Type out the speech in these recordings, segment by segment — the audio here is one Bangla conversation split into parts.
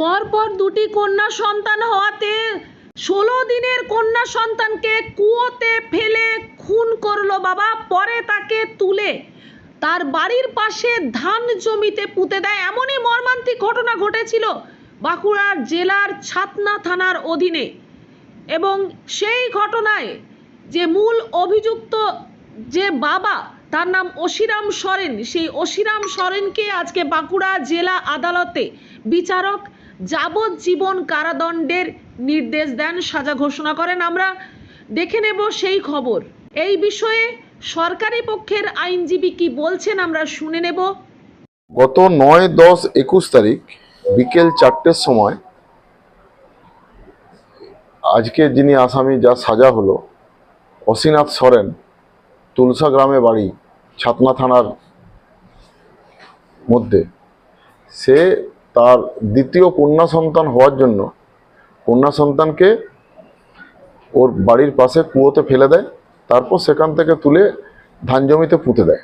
পরপর দুটি কন্যা সন্তান হওয়াতে ষোলো দিনের কন্যা সন্তানকে কুয়োতে ফেলে খুন করল বাবা, পরে তাকে তুলে তার বাড়ির পাশে ধান জমিতে পুঁতে দেয়। এমনই মর্মান্তিক ঘটনা ঘটেছিল বাঁকুড়ার জেলার ছাতনা থানার অধীনে। এবং সেই ঘটনায় যে মূল অভিযুক্ত যে বাবা, তার নাম অসিরাম সরেন। সেই অসিরাম সরেনকে আজকে বাঁকুড়া জেলা আদালতে বিচারক যাবজ্জীবন কারাদণ্ডের নির্দেশ দেন সাজা ঘোষণা করেন আমরা। দেখে নেব সেই খবর। এই বিষয়ে সরকারি পক্ষের আইনজীবী কি বলছেন আমরা শুনে নেব। গত নয় দশ একুশ তারিখ বিকেল চারটের সময় আজকে যিনি আসামি, যা সাজা হলো, অসিনাথ সরেন, তুলসা গ্রামে বাড়ি, ছাতনা থানার মধ্যে, সে তার দ্বিতীয় কন্যা সন্তান হওয়ার জন্য কন্যা সন্তানকে ওর বাড়ির পাশে কুয়োতে ফেলে দেয়, তারপর সেখান থেকে তুলে ধান জমিতে পুঁতে দেয়।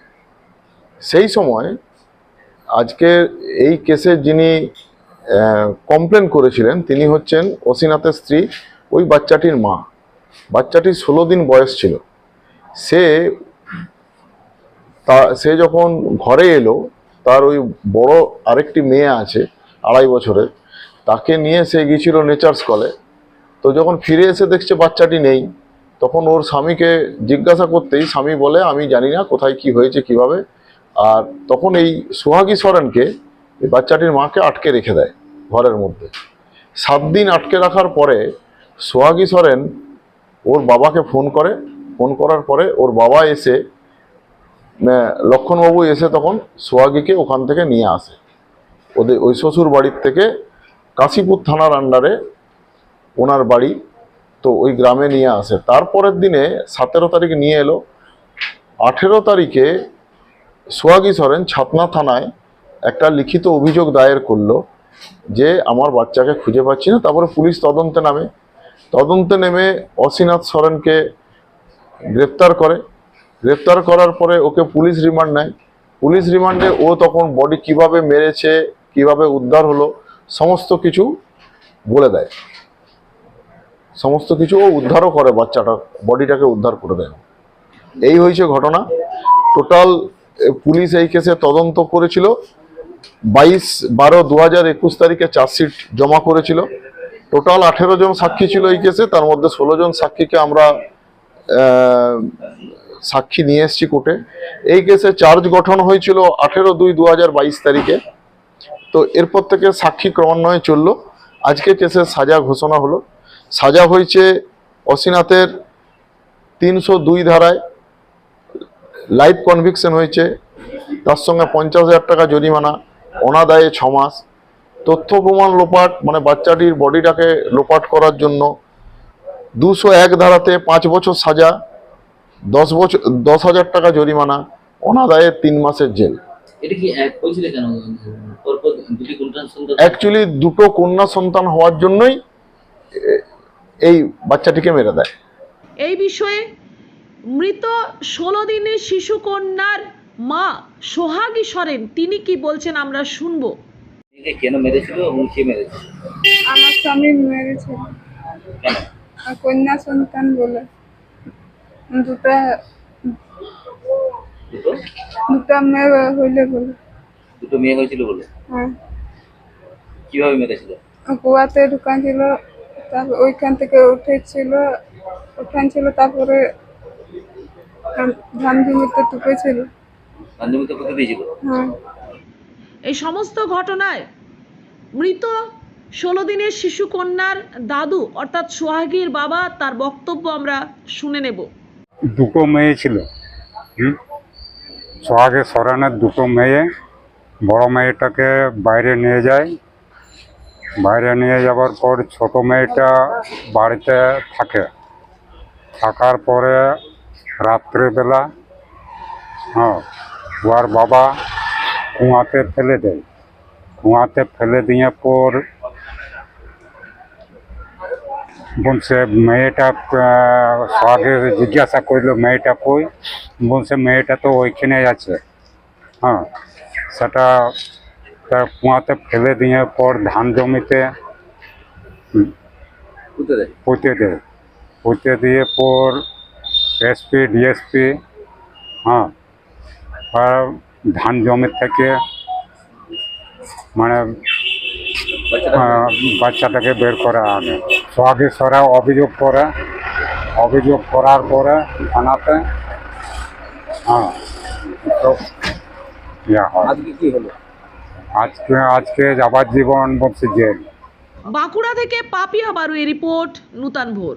সেই সময় আজকে এই কেসে যিনি কমপ্লেন করেছিলেন, তিনি হচ্ছেন অসিনাথের স্ত্রী, ওই বাচ্চাটির মা। বাচ্চাটির ষোলো দিন বয়স ছিল। সে তা, সে যখন ঘরে এলো, তার ওই বড় আরেকটি মেয়ে আছে আড়াই বছরের তাকে নিয়ে সে গিয়েছিল নেচার্স কলে তো যখন ফিরে এসে দেখছে বাচ্চাটি নেই, তখন ওর স্বামীকে জিজ্ঞাসা করতেই স্বামী বলে, আমি জানি না কোথায় কি হয়েছে, কীভাবে? আর তখন এই সোহাগী সরেনকে এই বাচ্চাটির মাকে আটকে রেখে দেয় ঘরের মধ্যে। সাত দিন আটকে রাখার পরে সোহাগী সরেন ওর বাবাকে ফোন করে। ফোন করার পরে ওর বাবা এসে লক্ষণবাবু এসে তখন সোহাগীকে ওখান থেকে নিয়ে আসে। ওদের ওই শ্বশুর বাড়ির থেকে কাশীপুর থানার আন্ডারে ওনার বাড়ি, তো ওই গ্রামে নিয়ে আসে। তারপরের দিনে সতেরো তারিখ নিয়ে এলো। আঠেরো তারিখে সোহাগী সরেন ছাতনা থানায় একটা লিখিত অভিযোগ দায়ের করল যে আমার বাচ্চাকে খুঁজে পাচ্ছি না। তারপরে পুলিশ তদন্তে নামে। তদন্তে নেমে অসিনাথ সরেনকে গ্রেপ্তার করে। গ্রেপ্তার করার পরে ওকে পুলিশ রিমান্ড নেয়। পুলিশ রিমান্ডে ও তখন বডি কীভাবে মেরেছে কীভাবে উদ্ধার হলো, সমস্ত কিছু বলে দেয়। সমস্ত কিছু ও উদ্ধারও করে বাচ্চাটা, বডিটাকে উদ্ধার করে দেয়। এই হয়েছে ঘটনা। টোটাল পুলিশ এই কেসে তদন্ত করেছিল। বাইশ বারো দু হাজার একুশ তারিখে চার্জশিট জমা করেছিল। টোটাল আঠেরো জন সাক্ষী ছিল এই কেসে তার মধ্যে ষোলো জন সাক্ষীকে আমরা সাক্ষী নিয়ে এসেছি কোর্টে। এই কেসে চার্জ গঠন হয়েছিল আঠেরো দুই দু তারিখে। তো এরপর থেকে সাক্ষী ক্রমান্বয়ে চলল। আজকে কেসের সাজা ঘোষণা হলো। সাজা হয়েছে অসিনাথের তিনশো দুই ধারায়। লাইভ কনভিকশন হয়েছে। তার সঙ্গে পঞ্চাশ হাজার টাকা জরিমানা, অনাদায়ে ছ মাস। তথ্য প্রমাণ লোপাট মানে বাচ্চাটির বডিটাকে লোপাট করার জন্য দুশো এক ধারাতে পাঁচ বছর সাজা, দশ বছর, দশ হাজার টাকা জরিমানা, অনাদায়ে তিন মাসের জেল। এটা কি এক কেন? পরপর দুটি কন্ট্রান সন্তান? অ্যাকচুয়ালি দুটো কন্যা সন্তান হওয়ার জন্যই এই বাচ্চাটিকে মেরে দেয়। এই বিষয়ে মৃত ষোলো দিনের শিশু কন্যার মা সোহাগী সরেন তিনি কি বলছেন আমরা শুনব। কেন মেরেছিল এবং কে মেরেছিল আমার স্বামী মেরেছে। কন্যা সন্তান বলে। দুটা দুটো দুটা মেয়ে হইলে বলে। দুটো মেয়ে হয়েছিল বলে? হ্যাঁ। কীভাবে মেরেছিল কুয়াতে ঢুকান ছিল তারপর ওইখান থেকে উঠেছিল উঠান ছিল তারপরে আম- ধান জমিতে টুকেছিল। বান্ধবীতে পুঁতে দিয়েছিল? হ্যাঁ। এই সমস্ত ঘটনায় মৃত ষোলো দিনের শিশু কন্যার দাদু অর্থাৎ সোহাগীর বাবা তার বক্তব্য আমরা শুনে নেব। দুটো মেয়ে ছিল। হুম? সোহাগে সরানের দুটো মেয়ে, বড় মেয়েটাকে বাইরে নিয়ে যায়। বাইরে নিয়ে যাওয়ার পর ছোট মেয়েটা বাড়িতে থাকে। থাকার পরে রাত্রেবেলা হ্যাঁ ওর বাবা কুয়াতে ফেলে দেয়। কুয়াতে ফেলে দিয়ে পর বলছে মেয়েটা আগে জিজ্ঞাসা করল মেয়েটা কই? বলছে মেয়েটা তো ওইখানে আছে। হ্যাঁ সেটা তার কুয়াতে ফেলে দিয়ে পর ধান জমিতে পুঁতে দেয়। পুঁতে দেয়। পর এসপি ডিএসপি হ্যাঁ আর ধান জমি থেকে মানে বাচ্চাটাকে। বের করা আগে সোহাগে সরা অভিযোগ করে অভিযোগ করার পরে থানাতে হ্যাঁ তো ইয়া হয় আজকে কি হলো আজকে আজকে যাবার জীবন বলছে জেল বাঁকুড়া থেকে পাপিয়া বারুয়ের রিপোর্ট নূতন ভোর